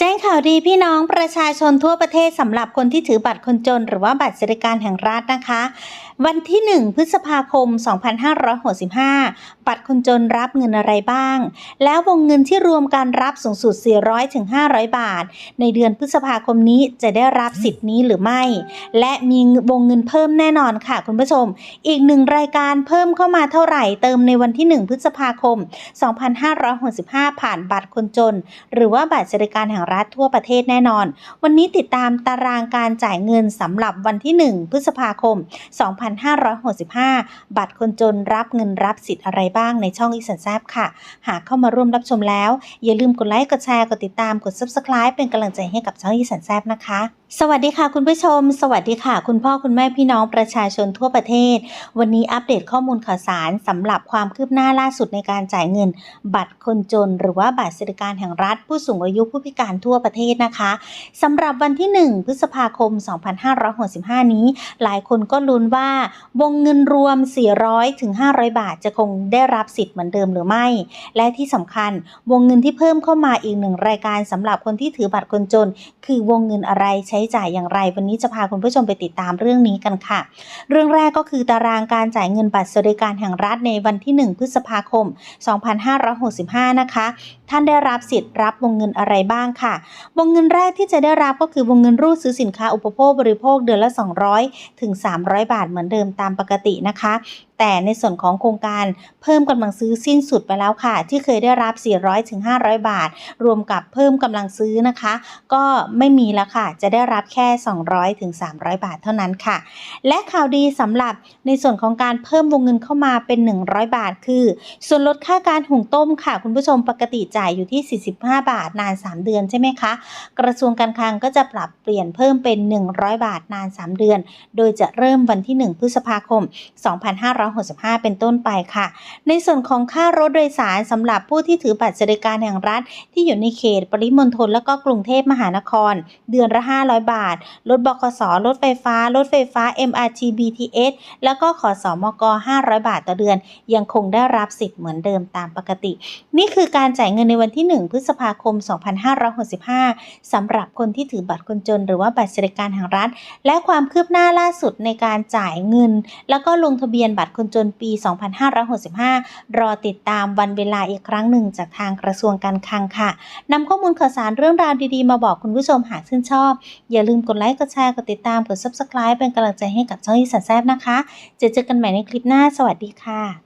แจ้งข่าวดีพี่น้องประชาชนทั่วประเทศสำหรับคนที่ถือบัตรคนจน หรือว่าบัตรสวัสดิการแห่งรัฐนะคะ วันที่ 1 พฤษภาคม 2565 บัตรคนจนรับเงินอะไรบ้าง แล้ววงเงินที่รวมการรับสูงสุด 400ถึง500 บาท ในเดือนพฤษภาคมนี้จะได้รับสิทธิ์นี้หรือไม่ และมีวงเงินเพิ่มแน่นอนค่ะคุณผู้ชม อีกหนึ่งรายการเพิ่มเข้ามาเท่าไหร่เติมในวันที่ 1 พฤษภาคม 2565 ผ่านบัตรคนจน หรือว่าบัตรสวัสดิการแห่งรัฐทั่วประเทศแน่นอน วันนี้ติดตามตารางการจ่ายเงินสำหรับวันที่ 1 พฤษภาคม 2565 บัตรคนจนรับเงินรับสิทธิ์อะไรบ้างในช่องอีสันแซบค่ะ หากเข้ามาร่วมรับชมแล้ว อย่าลืมกดไลค์กดแชร์กดติดตามกด Subscribe เป็นกำลังใจให้กับช่องอีสันแซบนะคะสวัสดีค่ะคุณผู้ชม สวัสดีค่ะ คุณพ่อคุณแม่พี่น้องประชาชนทั่วประเทศ วันนี้อัปเดตข้อมูลข่าวสารสำหรับความคืบหน้าล่าสุดในการจ่ายเงิน บัตรคนจน หรือว่าบัตรสวัสดิการแห่งรัฐ ผู้สูงอายุผู้พิการทั่วประเทศนะคะสำหรับวันที่ 1 พฤษภาคม 2565 นี้ หลายคนก็ลุ้นว่า วงเงินรวม 400ถึง500 บาทจะคงได้รับสิทธิ์เหมือนเดิมหรือไม่ และที่สำคัญ วงเงินที่เพิ่มเข้ามาอีกหนึ่งรายการสำหรับคนที่ถือบัตรคนจน คือวงเงินอะไรใช้ช้จ่ายอย่างไร วันนี้จะพาคุณผู้ชมไปติดตามเรื่องนี้กันค่ะ เรื่องแรกก็คือตารางการจ่ายเงินบัตรสวัสดิการแห่งรัฐในวันที่ 1 พฤษภาคม 2565 นะคะท่านได้รับสิทธิ์รับวงเงินอะไรบ้างค่ะ วงเงินแรกที่จะได้รับก็คือวงเงินรูดซื้อสินค้าอุปโภคบริโภคเดือนละ 200 ถึง 300 บาทเหมือนเดิมตามปกตินะคะ แต่ในส่วนของโครงการเพิ่มกำลังซื้อสิ้นสุดไปแล้วค่ะ ที่เคยได้รับ 400ถึง500 บาท รวมกับเพิ่มกำลังซื้อนะคะ ก็ไม่มีแล้วค่ะ จะได้รับแค่ 200ถึง300 บาทเท่านั้นค่ะ และข่าวดีสำหรับในส่วนของการเพิ่มวงเงินเข้ามาเป็น 100 บาท คือ ส่วนลดค่าการหุงต้มค่ะ คุณผู้ชมปกติจ่ายอยู่ที่ 45 บาทนาน 3 เดือนใช่ไหมคะ กระทรวงการคลังก็จะปรับเปลี่ยนเพิ่มเป็น 100 บาทนาน 3 เดือน โดยจะเริ่มวันที่ 1 พฤษภาคม 2565 เป็นต้นไปค่ะ ในส่วนของค่ารถโดยสารสำหรับผู้ที่ถือบัตรสวัสดิการแห่งรัฐ ที่อยู่ในเขตปริมณฑลและก็กรุงเทพมหานคร เดือนละ 500 บาท รถบขสรถไฟฟ้า รถไฟฟ้า MRT BTS แล้วก็ขอสอมก 500 บาทต่อเดือน ยังคงได้รับสิทธิ์เหมือนเดิมตามปกติ นี่คือการจ่ายเงินในวันที่ 1 พฤษภาคม 2565 สำหรับคนที่ถือบัตรคนจน หรือว่าบัตรสวัสดิการแห่งรัฐ และความคืบหน้าล่าสุดในการจ่ายเงิน แล้วก็ลงทะเบียนบัตรคนจนปี 2565 รอติดตามวันเวลาอีกครั้งหนึ่งจากทางกระทรวงการคลังค่ะนำข้อมูลข่าวสารเรื่องราวดีๆ มาบอกคุณผู้ชมหากชื่นชอบ อย่าลืมกดไลค์กดแชร์กดติดตามกด subscribe เป็นกำลังใจให้กับช่องอีสันแซบนะคะจอเจอกันใหม่ในคลิปหน้าสวัสดีค่ะ